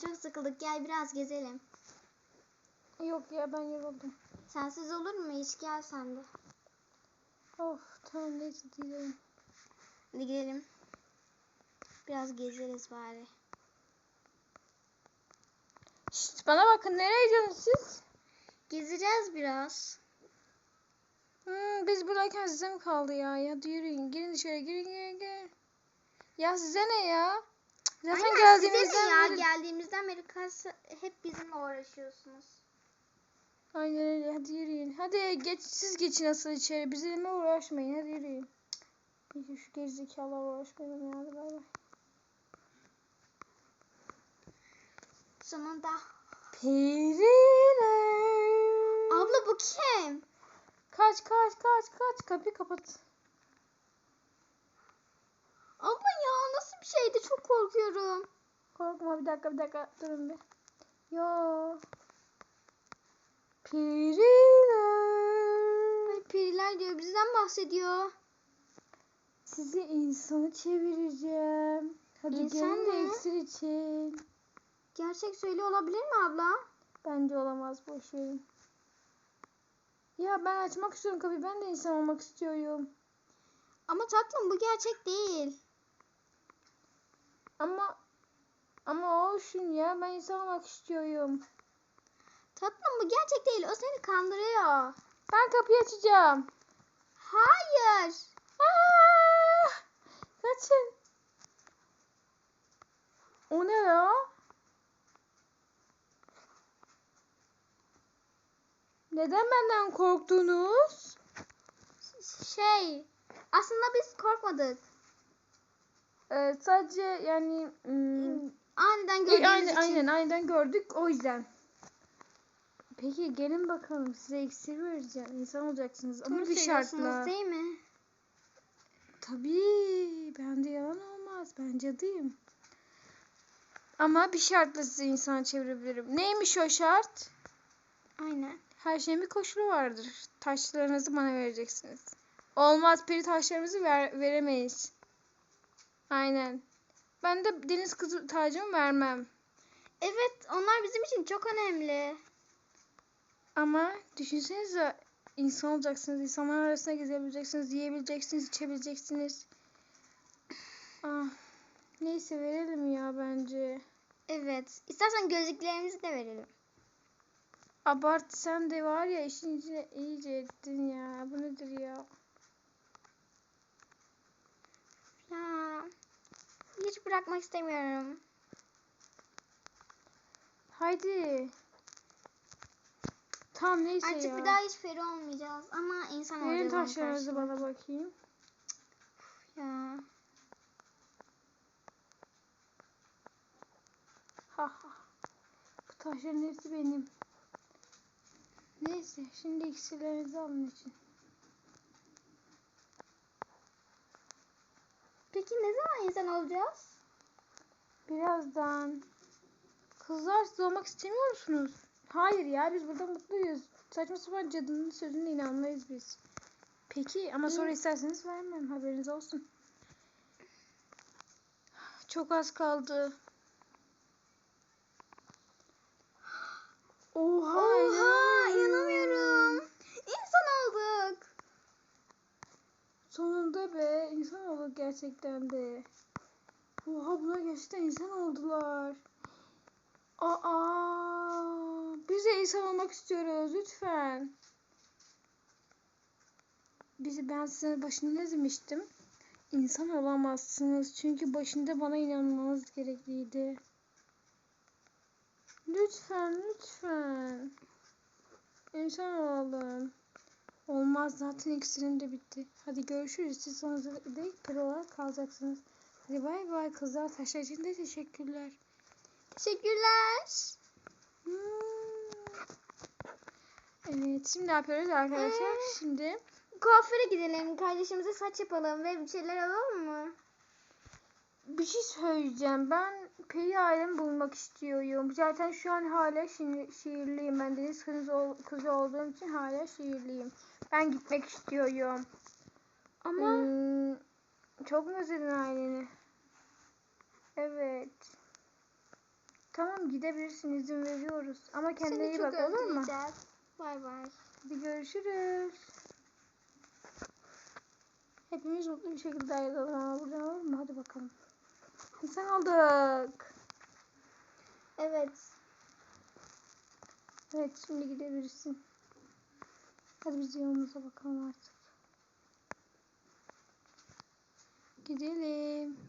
çok sıkıldık. Gel biraz gezelim. Yok ya ben yoruldum. Sensiz olur mu hiç? Gel sen de. Of tamam neyse gidelim. Hadi gidelim. Biraz gezeriz bari. Şşt bana bakın nereye gidiyorsunuz siz? Gezeceğiz biraz. Hmm, biz buradayken size mi kaldı ya? Ya yürüyün. Girin dışarı girin girin girin. Ya size ne ya? Zaten Aynen, geldiğimizden size ne ya? beri- Geldiğimizden beri kaç hep bizimle uğraşıyorsunuz. Aynen öyle. Hadi yürüyün. Hadi geç siz geçin asıl içeri. Bizimle uğraşmayın. Hadi yürüyün. Bir şu gerizekalılarla uğraşmayalım ya. Bay bay. Sonunda. Periler. Abla bu kim? Kaç kaç kaç kaç. Kapıyı kapat. Abla ya nasıl bir şeydi? Çok korkuyorum. Korkma bir dakika bir dakika. Durun bir. Ya. Periler. Ay periler diyor. Bizden bahsediyor. Sizi insanı çevireceğim. Hadi İnsan gelin de mı? iksir için. Gerçek söylüyor olabilir mi abla? Bence olamaz boş verin. Ya ben açmak istiyorum kapıyı. Ben de insan olmak istiyorum. Ama tatlım bu gerçek değil. Ama ama olsun ya. Ben insan olmak istiyorum. Tatlım bu gerçek değil. O seni kandırıyor. Ben kapıyı açacağım. Hayır. Aa! Kaçın. O ne ya? Neden benden korktunuz? Şey. Aslında biz korkmadık. Ee, sadece yani hmm, Aniden e, gördüğümüz aynen, için. aynen aynen gördük o yüzden. Peki gelin bakalım size iksir vereceğim. İnsan olacaksınız ama Doğru bir şartla. değil mi? Tabii bende yalan olmaz. Ben cadıyım. Ama bir şartla sizi insana çevirebilirim. Neymiş o şart? Aynen. Her şeyin bir koşulu vardır. Taşlarınızı bana vereceksiniz. Olmaz peri taşlarımızı ver, veremeyiz. Aynen. Ben de deniz kızı tacımı vermem. Evet onlar bizim için çok önemli. Ama düşünsenize insan olacaksınız. İnsanlar arasında gezebileceksiniz. Yiyebileceksiniz, içebileceksiniz. Ah, neyse verelim ya bence. Evet. İstersen gözlüklerimizi de verelim. Abart sen de var ya işin içine iyice ettin ya. Bu nedir ya? Ya. Hiç bırakmak istemiyorum. Haydi. Tamam neyse Artık ya. bir daha hiç peri olmayacağız ama insan Verin olacağız. onun taşlarınızı bana bakayım. Ya. Ha ha. Bu taşların hepsi benim. Neyse şimdi iksirlerinizi alın için. Peki ne zaman insan olacağız? Birazdan. Kızlar siz olmak istemiyor musunuz? Hayır ya biz burada mutluyuz. Saçma sapan cadının sözüne inanmayız biz. Peki ama sonra isterseniz vermem haberiniz olsun. Çok az kaldı. Oha, Oha inanamıyorum. İnsan olduk. Sonunda be insan olduk gerçekten de. Oha bunlar gerçekten insan oldular. Aa, biz de insan olmak istiyoruz lütfen. Bizi ben size başında ne demiştim? İnsan olamazsınız çünkü başında bana inanmanız gerekliydi. Lütfen lütfen. İnsan olalım. Olmaz zaten iksirim de bitti. Hadi görüşürüz. Siz sonsuza dek peri kalacaksınız. Hadi bay bay kızlar. Taşlar için de teşekkürler. Teşekkürler. Hmm. Evet şimdi ne yapıyoruz arkadaşlar? Ee? Şimdi Kuaföre gidelim. Kardeşimize saç yapalım ve bir şeyler alalım mı? bir şey söyleyeceğim. Ben peri ailemi bulmak istiyorum. Zaten şu an hala şi- şiirliyim. Ben deniz kızı, kızı olduğum için hala şiirliyim. Ben gitmek istiyorum. Ama Hmm, çok mu özledin aileni? Evet. Tamam gidebilirsin izin veriyoruz. Ama kendine Seni iyi bak olur mu? Bay bay. Hadi görüşürüz. Hepimiz mutlu bir şekilde ayrılalım ama buradan olur mu? Hadi bakalım. İnsan aldık. Evet. Evet şimdi gidebilirsin. Hadi biz yolumuza bakalım artık. Gidelim.